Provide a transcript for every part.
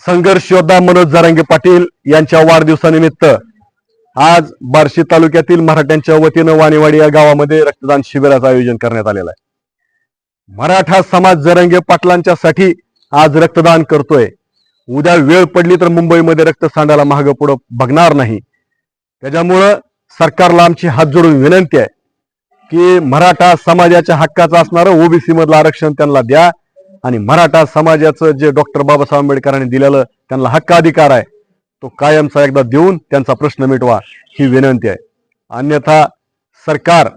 संघर्ष योद्धा मनोज जरांगे पाटील यांच्या वाढदिवसानिमित्त आज बार्शी तालुक्यातील मराठ्यांच्या वतीनं वाणीवाडी या गावामध्ये रक्तदान शिबिराचं आयोजन करण्यात आलेलं आहे. मराठा समाज जरंगे पाटलांच्या साठी आज रक्तदान करतोय. उद्या वेळ पडली तर मुंबईमध्ये रक्तसांडाला महाग पुढं बघणार नाही. त्याच्यामुळं सरकारला आमची हात जोडून विनंती आहे की मराठा समाजाच्या हक्काचं असणारं ओबीसी मधलं आरक्षण त्यांना द्या. आणि मराठा समाजाचं जे डॉक्टर बाबासाहेब आंबेडकरांनी दिलेलं त्यांना हक्क अधिकार आहे तो कायमचा एकदा देऊन त्यांचा प्रश्न मिटवा ही विनंती आहे. अन्यथा सरकार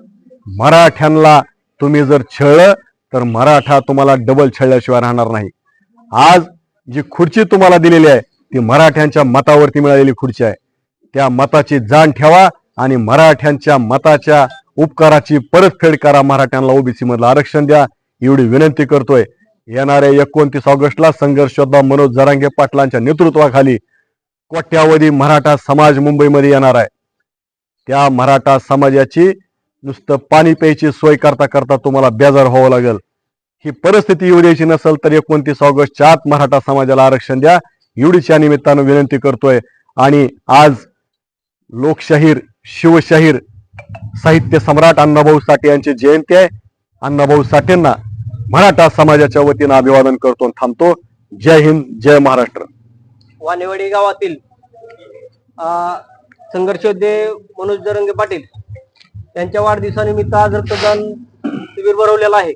मराठ्यांना तुम्ही जर छळलं तर मराठा तुम्हाला डबल छळल्याशिवाय राहणार नाही. आज जी खुर्ची तुम्हाला दिलेली आहे ती मराठ्यांच्या मतावरती मिळालेली खुर्ची आहे. त्या मताची जाण ठेवा आणि मराठ्यांच्या मताच्या उपकाराची परतफेड करा. मराठ्यांना ओबीसी मधलं आरक्षण द्या. एवढी विनंती करतोय. येणाऱ्या एकोणतीस ऑगस्टला संघर्ष योद्धा मनोज जरांगे पाटलांच्या नेतृत्वाखाली कोट्यावधी मराठा समाज मुंबईमध्ये येणार आहे. त्या मराठा समाजाची नुसतं पाणी प्यायची सोय करता करता तुम्हाला बेजार व्हावं लागेल. ही परिस्थिती येऊ द्यायची नसेल तर एकोणतीस ऑगस्टच्या आत मराठा समाजाला आरक्षण द्या. एवढीच्या निमित्तानं विनंती करतोय. आणि आज लोकशाहीर शिवशाहीर साहित्य सम्राट अण्णाभाऊ साठे यांची जयंती आहे. अण्णाभाऊ साठेंना मराठा समाजाच्या वतीनं अभिवादन करतो थांबतो. जय हिंद जय महाराष्ट्र. वानेवाडी गावातील संघर्षोद्धे मनोज दरंगे पाटील यांच्या वाढदिवसानिमित्त आज रक्तदान शिबिर भरवलेलं आहे.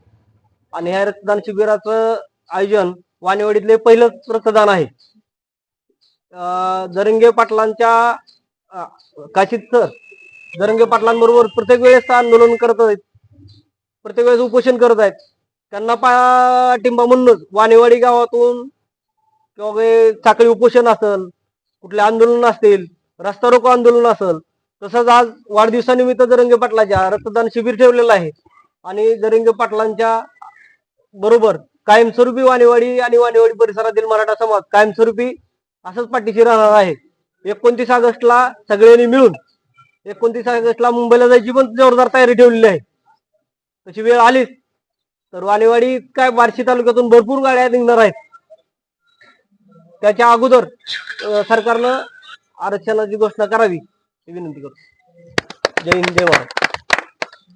आणि ह्या रक्तदान शिबिराचं आयोजन वानेवाडीतले पहिलंच रक्तदान आहे. दरंगे पाटलांच्या काशीत सर जरंगे पाटलांबरोबर प्रत्येक वेळेस आंदोलन करत आहेत. प्रत्येक वेळेस उपोषण करत आहेत. त्यांना पाठिंबा म्हणूनच वाणेवाडी गावातून किंवा साखळी उपोषण असेल कुठले आंदोलन असतील रस्ता रोको आंदोलन असेल तसंच आज वाढदिवसानिमित्त जरंगे पाटलाच्या रक्तदान शिबिर ठेवलेलं आहे. आणि जरंगे पाटलांच्या बरोबर कायमस्वरूपी वाणेवाडी आणि वाणेवाडी परिसरातील मराठा समाज कायमस्वरूपी असंच पाठीशी राहणार आहे. एकोणतीस ऑगस्टला सगळ्यांनी मिळून एकोणतीस ऑगस्टला मुंबईला जायची पण जोरदार तयारी ठेवलेली आहे. तशी वेळ आलीच. तर वाणीवाडी काय बार्शी तालुक्यातून भरपूर गाड्या निघणार आहेत. त्याच्या अगोदर सरकारनं आरक्षणाची घोषणा करावी ही विनंती करतो. जय हिंद जय महाराज